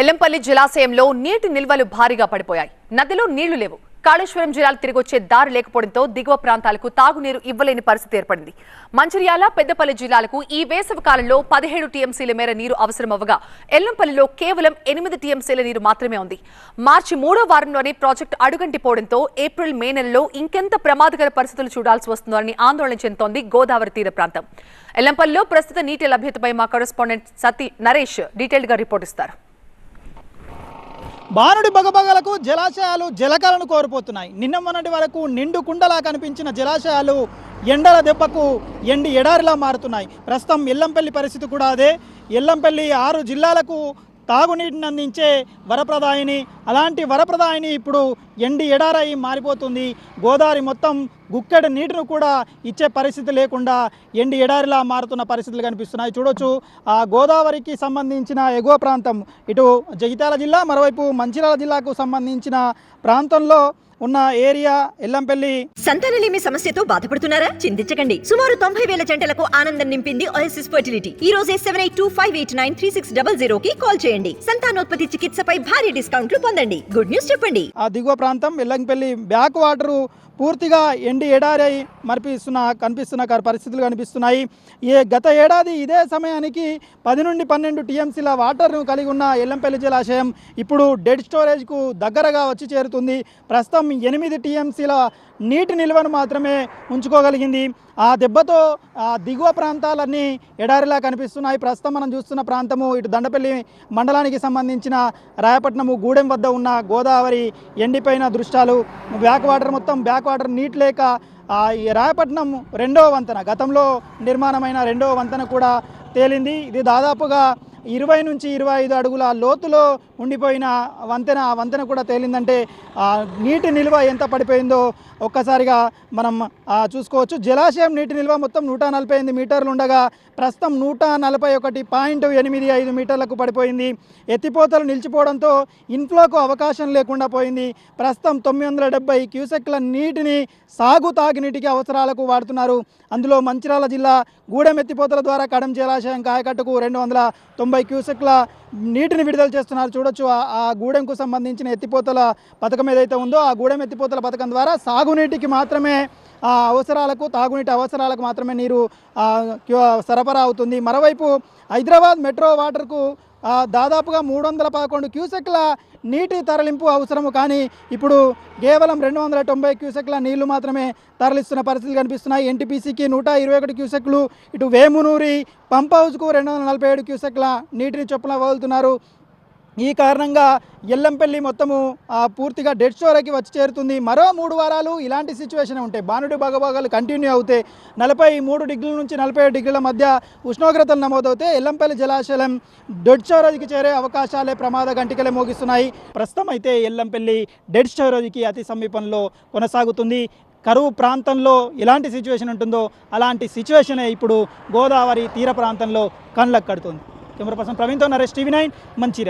ఎల్లంపల్లి జలాశయంలో నీటి నిల్వలు భారీగా పడిపోయాయి. నదిలో నీళ్ళు లేవు. కాళేశ్వరం జిల్లాలు తిరిగొచ్చే దారి లేకపోవడంతో దిగువ ప్రాంతాలకు తాగునీరు ఇవ్వలేని పరిస్థితి ఏర్పడింది. మంచిర్యాల పెద్దపల్లి జిల్లాలకు ఈ వేసవి కాలంలో పదిహేడు టీఎంసీల మేర నీరు అవసరమవ్వగా ఎల్లంపల్లిలో కేవలం ఎనిమిది టీఎంసీల నీరు మాత్రమే ఉంది. మార్చి మూడో వారంలోనే ప్రాజెక్టు అడుగంటిపోవడంతో ఏప్రిల్ మే నెలలో ఇంకెంత ప్రమాదకర పరిస్థితులు చూడాల్సి వస్తుందని ఆందోళన చెందుతోంది గోదావరి తీర ప్రాంతం. ఎల్లంపల్లిలో ప్రస్తుత నీటి లభ్యతపై మా కరెస్పాండెంట్ సతీ నరేష్ డీటెయిల్డ్గా రిపోర్ట్ ఇస్తారు. బానుడి బగబగలకు జలాశయాలు జలకలను కోరిపోతున్నాయి నిన్న మొన్నటి వరకు నిండు కుండలా కనిపించిన జలాశయాలు ఎండల దెబ్బకు ఎండి ఎడారిలా మారుతున్నాయి. ప్రస్తుతం ఎల్లంపల్లి పరిస్థితి కూడా అదే. ఎల్లంపల్లి ఆరు జిల్లాలకు తాగునీటిని అందించే వరప్రదాయిని అలాంటి వరప్రదాయిని ఇప్పుడు ఎండి ఎడారై మారిపోతుంది. గోదావరి మొత్తం గుక్కెడు నీటిని కూడా ఇచ్చే పరిస్థితి లేకుండా ఎండి ఎడారిలా మారుతున్న పరిస్థితులు కనిపిస్తున్నాయి. చూడొచ్చు ఆ గోదావరికి సంబంధించిన ఎగువ ప్రాంతం ఇటు జగిత్యాల జిల్లా మరోవైపు మంచిర్యాల జిల్లాకు సంబంధించిన ప్రాంతంలో ఉన్న ఏరియా ఎల్లంపల్లి సంతానలేమి సమస్యతో బాధపడుతున్నారా? చింతించకండి. సుమారు తొంభై వేల జంటలకు ఆనందం నింపింది ఓఎస్ఎస్ ఫర్టిలిటీ ఈ రోజే seven eight two five eight nine three six double zero కి కాల్ చేయండి. సంతానోత్పత్తి చికిత్సపై భారీ డిస్కౌంట్లు పొందండి. గుడ్ న్యూస్ చెప్పండి. ఆ దిగువ ప్రాంతం ఎల్లంపల్లి బ్యాక్ వాటరు పూర్తిగా ఎండి ఎడారై మరిపిస్తున్న కనిపిస్తున్న పరిస్థితులు కనిపిస్తున్నాయి. ఏ గత ఏడాది ఇదే సమయానికి పది నుండి పన్నెండు టీఎంసీల వాటర్ను కలిగి ఉన్న ఎల్లంపల్లి జలాశయం ఇప్పుడు డెడ్ స్టోరేజ్కు దగ్గరగా వచ్చి చేరుతుంది. ప్రస్తుతం ఎనిమిది టీఎంసీల నీటి నిల్వను మాత్రమే ఉంచుకోగలిగింది. ఆ దెబ్బతో ఆ దిగువ ప్రాంతాలన్నీ ఎడారిలా కనిపిస్తున్నాయి. ప్రస్తుతం మనం చూస్తున్న ప్రాంతము ఇటు దండపల్లి మండలానికి సంబంధించిన రాయపట్నము గూడెం వద్ద ఉన్న గోదావరి ఎండిపోయిన దృశ్యాలు. బ్యాక్ వాటర్ మొత్తం బ్యాక్ వాటర్ నీట్ లేక ఈ రాయపట్నం రెండవ వంతెన గతంలో నిర్మాణమైన రెండవ వంతెన కూడా తేలింది. ఇది దాదాపుగా ఇరవై నుంచి ఇరవై ఐదు అడుగుల లోతులో ఉండిపోయిన వంతెన ఆ వంతెన కూడా తేలిందంటే ఆ నీటి నిల్వ ఎంత పడిపోయిందో ఒక్కసారిగా మనం చూసుకోవచ్చు. జలాశయం నీటి నిల్వ మొత్తం నూట నలభై ఎనిమిది మీటర్లు ఉండగా ప్రస్తుతం నూట నలభై ఒకటి పాయింట్ ఎనిమిది ఐదు మీటర్లకు పడిపోయింది. ఎత్తిపోతలు నిలిచిపోవడంతో ఇన్ఫ్లోకు అవకాశం లేకుండా పోయింది. ప్రస్తుతం తొమ్మిది వందల డెబ్బై క్యూసెక్ల నీటిని సాగు తాగునీటికి అవసరాలకు వాడుతున్నారు. అందులో మంచిర్యాల జిల్లా గూడెం ఎత్తిపోతల ద్వారా కడం జలాశయం కాయకట్టుకు రెండు వందల తొంభై క్యూసెక్ల నీటిని విడుదల చేస్తున్నారు. చూడొచ్చు ఆ- గూడెంకు సంబంధించిన ఎత్తిపోతల పథకం ఏదైతే ఉందో ఆ గూడెం ఎత్తిపోతల పథకం ద్వారా సాగునీటికి మాత్రమే అవసరాలకు తాగునీటి అవసరాలకు మాత్రమే నీరు సరఫరా అవుతుంది. మరోవైపు హైదరాబాద్ మెట్రో వాటర్కు దాదాపుగా మూడు వందల పదకొండు క్యూసెక్ల నీటి తరలింపు అవసరము. కానీ ఇప్పుడు కేవలం రెండు వందల తొంభై క్యూసెక్ల నీళ్ళు మాత్రమే తరలిస్తున్న పరిస్థితులు కనిపిస్తున్నాయి. ఎన్టీపీసీకి నూట ఇరవై ఒకటి క్యూసెక్లు ఇటు వేమునూరి పంప్ హౌస్కు రెండు వందల నలభై ఏడు క్యూసెక్ల నీటిని చొప్పున వదులుతున్నారు. ఈ కారణంగా ఎల్లంపల్లి మొత్తము ఆ, పూర్తిగా డెడ్ స్టోరేకి వచ్చి చేరుతుంది. మరో మూడు వారాలు ఇలాంటి సిచ్యువేషన్ ఉంటే బానుడి భాగభాగాలు కంటిన్యూ అవుతాయి నలభై మూడు డిగ్రీల నుంచి నలభై డిగ్రీల మధ్య ఉష్ణోగ్రతలు నమోదవుతే ఎల్లంపల్లి జలాశయం డెడ్ స్టోరేజ్కి చేరే అవకాశాలే ప్రమాద గంటికలే మోగిస్తున్నాయి. ప్రస్తుతం అయితే ఎల్లంపల్లి డెడ్ స్టోరేజ్కి అతి సమీపంలో కొనసాగుతుంది. కరువు ప్రాంతంలో ఎలాంటి సిచ్యువేషన్ ఉంటుందో అలాంటి సిచ్యువేషనే ఇప్పుడు గోదావరి తీర ప్రాంతంలో కళ్ళకు కడుతుంది. కెమెరా పర్సన్ ప్రవీణ్తో నరేష్ టీవీ నైన్ మంచిర్యాల.